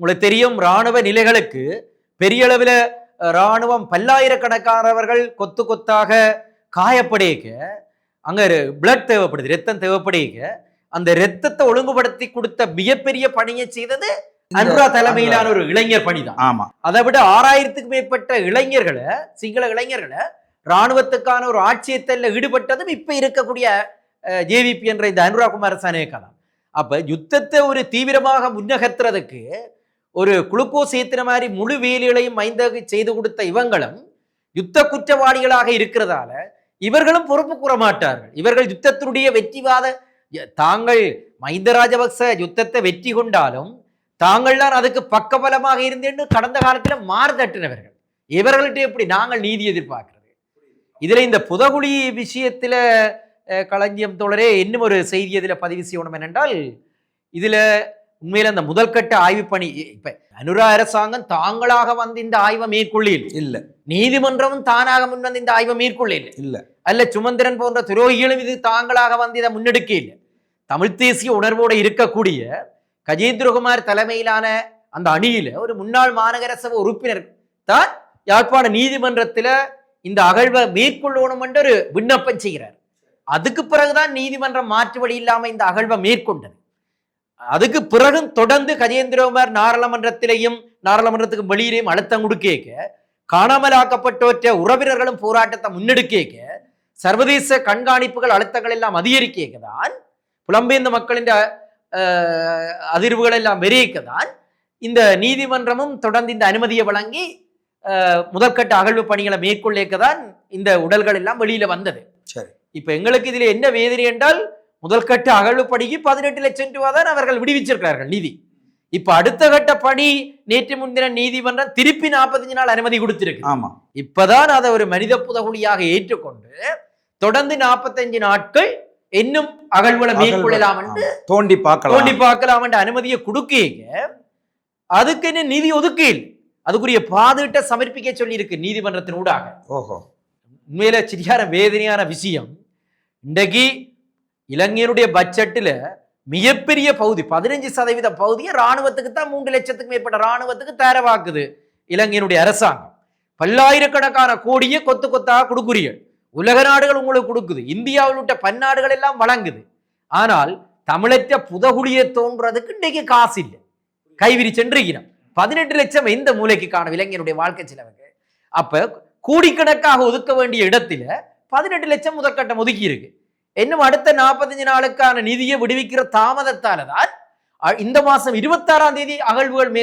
உங்களுக்கு தெரியும் ராணுவ நிலைகளுக்கு பெரிய அளவில் ராணுவம் பல்லாயிரக்கணக்கானவர்கள் கொத்து கொத்தாக காயப்படையக்க அங்க பிளட் தேவைப்படுது ரத்தம் தேவைப்படையக்க அந்த ரத்தத்தை ஒழுங்குபடுத்தி கொடுத்த மிகப்பெரிய பணியை செய்தது அனுரா தலைமையிலான ஒரு இளைஞர் பணிதான். ஆமா. அதை விட ஆறாயிரத்துக்கு மேற்பட்ட இளைஞர்களை சிங்கள இளைஞர்களை ராணுவத்துக்கான ஒரு ஆட்சியத்தில் ஈடுபட்டதும் இப்ப இருக்கக்கூடிய ஜேவிபி என்ற இந்த அனுரா குமாரசானே காலம் அப்ப யுத்தத்தை ஒரு தீவிரமாக முன்னகர்த்துறதுக்கு ஒரு குளுக்கோஸ் ஏத்துற மாதிரி முழு வேலைகளையும் மைந்தகு செய்து கொடுத்த இவங்களும் யுத்த குற்றவாளிகளாக இருக்கிறதால இவர்களும் பொறுப்பு கூற மாட்டார்கள். இவர்கள் யுத்தத்தினுடைய வெற்றிவாத தாங்கள் மைந்த ராஜபக்ச யுத்தத்தை வெற்றி கொண்டாலும் தாங்கள் தான் அதுக்கு பக்கபலமாக இருந்தேன்னு கடந்த காலத்தில் மாறுதட்டினவர்கள் இவர்கள்ட்ட எப்படி நாங்கள் நீதி எதிர்பார்க்கிறது? இதில் இந்த புதகுழி விஷயத்தில் களஞ்சியம் தோழரே இன்னும் ஒரு செய்தி இதில் பதிவு செய்யணும் என்னென்றால் இதில் உண்மையில அந்த முதல்கட்ட ஆய்வு பணி இப்ப அனுரா அரசாங்கம் தாங்களாக வந்து இந்த ஆய்வை மேற்கொள்ளில். இல்ல. நீதிமன்றமும் தானாக முன் வந்து இந்த ஆய்வை மேற்கொள்ளில். இல்ல. அல்ல சுமந்திரன் போன்ற துரோகிகளும் இது தாங்களாக வந்து இதை முன்னெடுக்க இல்லை தமிழ் தேசிய உணர்வோடு இருக்கக்கூடிய கஜேந்திரகுமார் தலைமையிலான அந்த அணியில ஒரு முன்னாள் மாநகர சபை உறுப்பினர் தான் யாழ்ப்பாண நீதிமன்றத்துல இந்த அகழ்வை மேற்கொள்ளணும் என்று ஒரு விண்ணப்பம் செய்கிறார். அதுக்கு பிறகுதான் நீதிமன்றம் மாற்று வழி இல்லாம இந்த அகழ்வை மேற்கொண்டது. அதுக்கு பிறகும் தொடர்ந்து கஜேந்திரகுமார் நாடாளுமன்றத்திலேயும் நாடாளுமன்றத்துக்கு வெளியிலேயும் அழுத்தம் கொடுக்க காணாமலாக்கப்பட்டவற்ற உறவினர்களும் போராட்டத்தை முன்னெடுக்க சர்வதேச கண்காணிப்புகள் அழுத்தங்கள் எல்லாம் அதிகரிக்க தான் புலம்பெயர்ந்த மக்களின் அதிர்வுகள் எல்லாம் வெறியக்கதான் இந்த நீதிமன்றமும் தொடர்ந்து இந்த அனுமதியை வழங்கி முதற்கட்ட அகழ்வு பணிகளை மேற்கொள்ளேக்க தான் இந்த உடல்கள் எல்லாம் வெளியில வந்தது. சரி. இப்ப எங்களுக்கு இதுல என்ன வேதனை என்றால் முதல்கட்ட அகழ்வு பணிக்கு பதினெட்டு லட்சம் ரூபாய் தான் அவர்கள் விடுவிச்சிருக்கிறார்கள் நிதி. இப்ப அடுத்த கட்ட பணி நேற்று முன்தின நீதிமன்றம் திருப்பி நாற்பத்தஞ்சு நாள் அனுமதி கொடுத்திருக்கு. ஆமா. இப்பதான் அதை ஒரு மனித புதகுலியாக ஏற்றுக்கொண்டு தொடர்ந்து நாற்பத்தஞ்சு நாட்கள் இன்னும் அகழ்வுகளை மேற்கொள்ளலாம் என்று. தோண்டி பார்க்கலாம். தோண்டி பார்க்கலாம் என்ற அனுமதியை கொடுக்கீங்க. அதுக்கு என்ன நிதி ஒதுக்கீல் அதுக்குரிய பாதுகிட்ட சமர்ப்பிக்க சொல்லி இருக்கு நீதிமன்றத்தின் ஊடாக. ஓஹோ. உண்மையில சரியான வேதனையான விஷயம். இன்றைக்கு இளைஞருடைய பட்ஜெட்டில் மிகப்பெரிய பகுதி பதினஞ்சு சதவீத பகுதியை ராணுவத்துக்கு தான் மூன்று லட்சத்துக்கு மேற்பட்ட ராணுவத்துக்கு தரவாக்குது இலங்கையினுடைய அரசாங்கம். பல்லாயிரக்கணக்கான கோடியை கொத்து கொத்தாக கொடுக்குறீர்கள். உலக நாடுகள் உங்களுக்கு கொடுக்குது. இந்தியாவில் விட்ட பன்னாடுகள் எல்லாம் வழங்குது. ஆனால் தமிழற்ற புதகுழியை தோன்றதுக்கு இன்றைக்கு காசு இல்லை. கைவிரி சென்றிருக்கிறோம் பதினெட்டு லட்சம் எந்த மூலைக்கு காணும் இளைஞருடைய வாழ்க்கை செலவுக்கு? அப்ப கோடிக்கணக்காக ஒதுக்க வேண்டிய இடத்துல பதினெட்டு லட்சம் முதற்கட்டம் ஒதுக்கி இருக்கு. இன்னும் அடுத்த நாற்பத்தஞ்சு நாளுக்கான நிதியை விடுவிக்கிற தாமதத்தால தான் இந்த மாசம் இருபத்தாறாம் தேதி அகழ்வுகள் மே